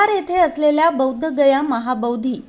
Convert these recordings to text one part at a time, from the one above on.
बिहार येथे असलेल्या बौद्धगया महाबौधी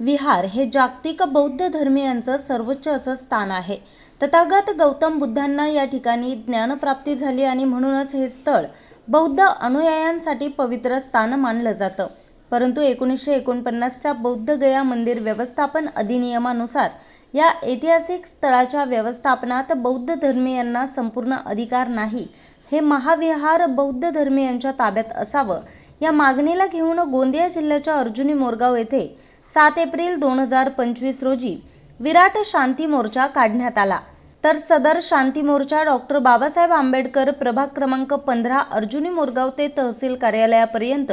विहार हे जागतिक बौद्ध धर्मीयांचं सर्वोच्च असं स्थान आहे. तथागत गौतम बुद्धांना या ठिकाणी ज्ञानप्राप्ती झाली आणि म्हणूनच हे स्थळ बौद्ध अनुयायांसाठी पवित्र स्थान मानलं जातं. परंतु एकोणीसशे एकोणपन्नासच्या बौद्धगया मंदिर व्यवस्थापन अधिनियमानुसार या ऐतिहासिक स्थळाच्या व्यवस्थापनात बौद्ध धर्मीयांना संपूर्ण अधिकार नाही. हे महाविहार बौद्ध धर्मीयांच्या ताब्यात असावं या मागणीला घेऊन गोंदिया जिल्ह्याच्या अर्जुनी मोरगाव येथे सात एप्रिल दोन हजार पंचवीस रोजी विराट शांती मोर्चा काढण्यात आला. तर सदर शांती मोर्चा डॉक्टर बाबासाहेब आंबेडकर प्रभाग क्रमांक पंधरा अर्जुनी मोरगाव ते तहसील कार्यालयापर्यंत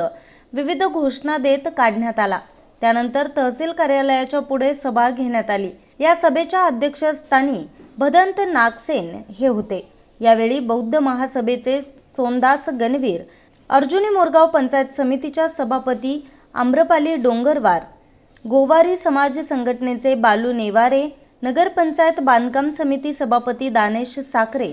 विविध घोषणा देत काढण्यात आला. त्यानंतर तहसील कार्यालयाच्या पुढे सभा घेण्यात आली. या सभेच्या अध्यक्षस्थानी भदंत नागसेन हे होते. यावेळी बौद्ध महासभेचे सोनदास गणवीर अर्जुनी मोरगाव पंचायत समितीच्या सभापती आम्रपाली डोंगरवार गोवारी समाज संघटनेचे बालू नेवारे नगरपंचायत बांधकाम समिती सभापती दानेश साखरे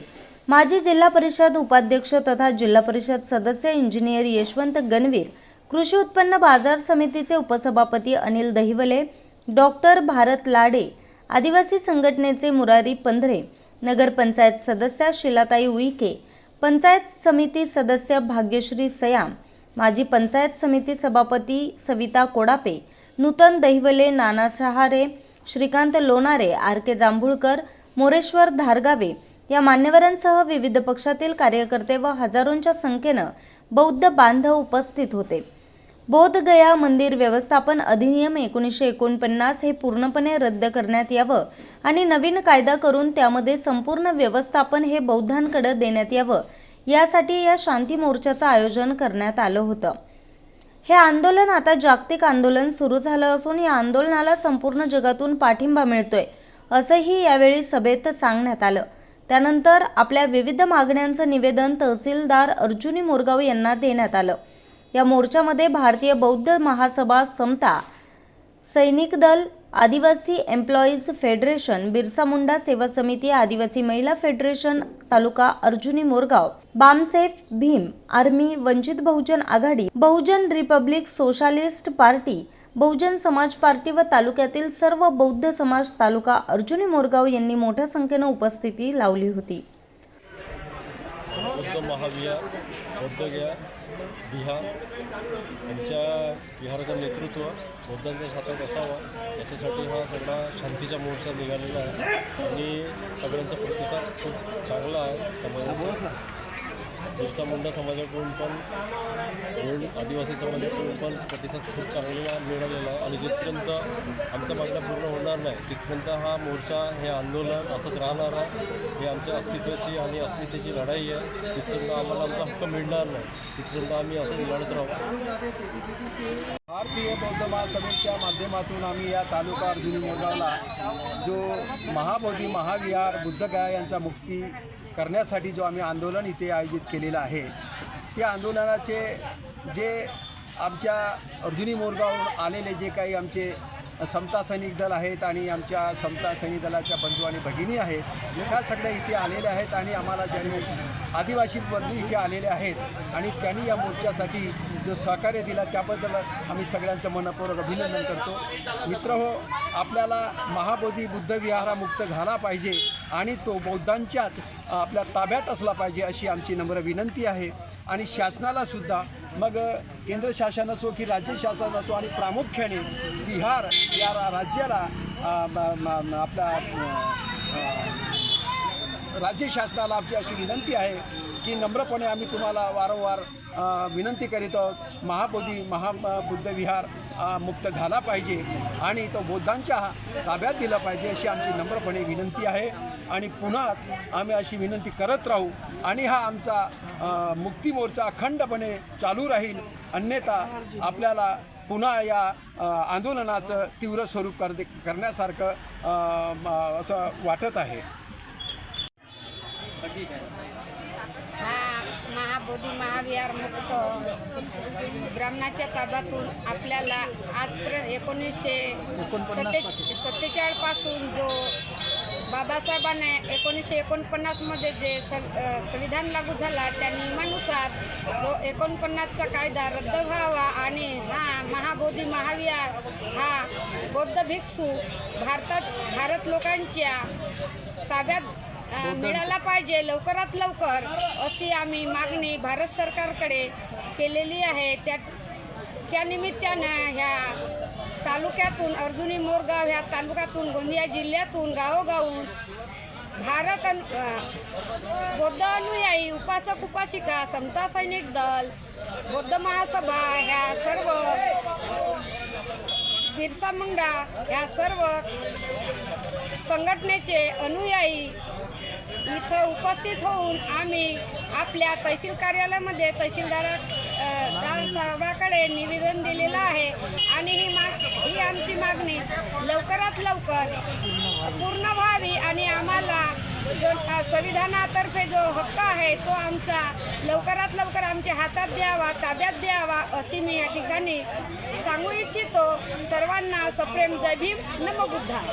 माजी जिल्हा परिषद उपाध्यक्ष तथा जिल्हा परिषद सदस्य इंजिनियर यशवंत गणवीर कृषी उत्पन्न बाजार समितीचे उपसभापती अनिल दहिवले डॉक्टर भारत लाडे आदिवासी संघटनेचे मुरारी पंधरे नगरपंचायत सदस्या शिलाताई उईके पंचायत समिती सदस्य भाग्यश्री सयाम माजी पंचायत समिती सभापती सविता कोडापे नूतन दहिवले नाना सहारे श्रीकांत लोणारे आर के जांभुळकर मोरेश्वर धारगावे या मान्यवरांसह विविध पक्षातील कार्यकर्ते व हजारोंच्या संख्येनं बौद्ध बांधव उपस्थित होते. बोधगया मंदिर व्यवस्थापन अधिनियम एकोणीसशे एकोणपन्नास हे पूर्णपणे रद्द करण्यात यावं आणि नवीन कायदा करून त्यामध्ये संपूर्ण व्यवस्थापन हे बौद्धांकडे देण्यात यावं यासाठी या शांती मोर्चाचं आयोजन करण्यात आलं होतं. हे आंदोलन आता जागतिक आंदोलन सुरू झालं असून या आंदोलनाला संपूर्ण जगातून पाठिंबा मिळतोय असंही यावेळी सभेत सांगण्यात आलं. त्यानंतर आपल्या विविध मागण्यांचं निवेदन तहसीलदार अर्जुनी मोरगाव यांना देण्यात आलं. या मोर्चामध्ये भारतीय बौद्ध महासभा समता सैनिक दल आदिवासी एम्प्लॉईज फेडरेशन बिरसा मुंडा सेवा समिती आदिवासी महिला फेडरेशन तालुका Arjuni Morgaon Bamcef Bhim army Vanchit Bahujan Aghadi Bahujan republic socialist party Bahujan Samaj party व तालुक्यातील सर्व बौद्ध समाज तालुका अर्जुनी मोरगाव यांनी मोठ्या संख्येनं उपस्थिती लावली होती. बिहार आमच्या बिहाराचं नेतृत्व बौद्धांच्या हातात असावं याच्यासाठी हा सगळा शांतीचा मोर्चा निघालेला आहे. आणि सगळ्यांचा प्रतिसाद खूप चांगला आहे समाजाचा. बिरसा मुंडा समाजाकडून पण आदिवासी समाजाकडून पण प्रतिसाद खूप चांगला मिळालेला आहे. आणि जिथपर्यंत आमचा मागण्या पूर्ण होणार नाही तिथपर्यंत हा मोर्चा हे आंदोलन असंच राहणार आहे. हे आमच्या अस्तित्वाची आणि अस्मितेची लढाई आहे. तिथपर्यंत आम्हाला आमचा हक्क मिळणार नाही. तिथपर्यंत आम्ही असं लढत राहू. भारतीय बौद्ध महासभेच्या माध्यमातून आम्ही या तालुका अर्जुनी मोरगावला जो महाबोधी महाविहार बुद्धगया यांचा मुक्ती करण्यासाठी जो आम्ही आंदोलन इथे आयोजित केलेलं आहे त्या आंदोलनाचे जे आमच्या अर्जुनी मोरगावहून आलेले जे काही आमचे समता सैनिक दल आहेत आणि आमच्या समता सैनिक दलाच्या बंधू आणि भगिनी आहेत ह्या सगळ्या इथे आलेल्या आहेत आणि आम्हाला ज्यांनी आदिवासी बंधू इथे आलेले आहेत आणि त्यांनी या मोर्चासाठी जो सहकार्य दिला त्याबद्दल आम्ही सगळ्यांचं मनपूर्वक अभिनंदन करतो. मित्र हो आपल्याला महाबोधी बुद्ध झाला पाहिजे आणि तो बौद्धांच्याच आपल्या ताब्यात असला पाहिजे अशी आमची नम्र विनंती आहे. आणि शासनाला सुद्धा मग केंद्र शासन असो की राज्य शासन असो आणि प्रामुख्याने बिहार या रा- राज्याला आपला राज्य शासनाला आमची अशी विनंती आहे की नम्रपणे आम्ही तुम्हाला वारंवार विनंती करीत आहोत. महाबोधी महाबुद्ध विहार मुक्त झाला पाहिजे आणि तो बौद्धांच्या ताब्यात दिला पाहिजे अशी आमची नम्रपणे विनंती आहे. आणि पुन्हाच आम्ही अशी विनंती करत राहू आणि हा आमचा मुक्ती मोर्चा अखंडपणे चालू राहील. अन्यथा आपल्याला पुन्हा या आंदोलनाचं तीव्र स्वरूप कर करण्यासारखं असं वाटत आहे. हा महाबोधी महाविहार मुक्त ब्राह्मणाच्या ताब्यातून आपल्याला आजपर्यंत एकोणीसशे सत्ते सत्तेचाळीसपासून जो बाबासाहेबांना एकोणीसशे एकोणपन्नासमध्ये जे संविधान लागू झाला त्या नियमानुसार जो एकोणपन्नासचा कायदा रद्द व्हावा आणि हा महाबोधी महाविहार हा बौद्ध भिक्षू भारतात भारत लोकांच्या ताब्यात अ, मिळाला पाहिजे. लवकरात लवकर अशी आम्ही मागणी भारत सरकारकडे केलेली आहे. त्या त्यानिमित्तानं ह्या तालुक्यातून अर्जुनी मोरगाव ह्या तालुक्यातून गोंदिया जिल्ह्यातून गावोगावून भारत अन अ, बौद्ध अनुयायी उपासक उपासिका समता सैनिक दल बौद्ध महासभा ह्या सर्व बिरसा मुंडा ह्या सर्व संघटनेचे अनुयायी इथं उपस्थित होऊन आम्ही आपल्या तहसील कार्यालयामध्ये तहसीलदार दार साहेबाकडे निवेदन दिलेलं आहे. आणि ही माग ही आमची मागणी लवकरात लवकर पूर्ण व्हावी आणि आम्हाला जो संविधानातर्फे जो हक्क आहे तो आमचा लवकरात लवकर आमच्या हातात द्यावा ताब्यात द्यावा अशी मी या ठिकाणी सांगू इच्छितो. सर्वांना सप्रेम जय भीम. नमबुद्धा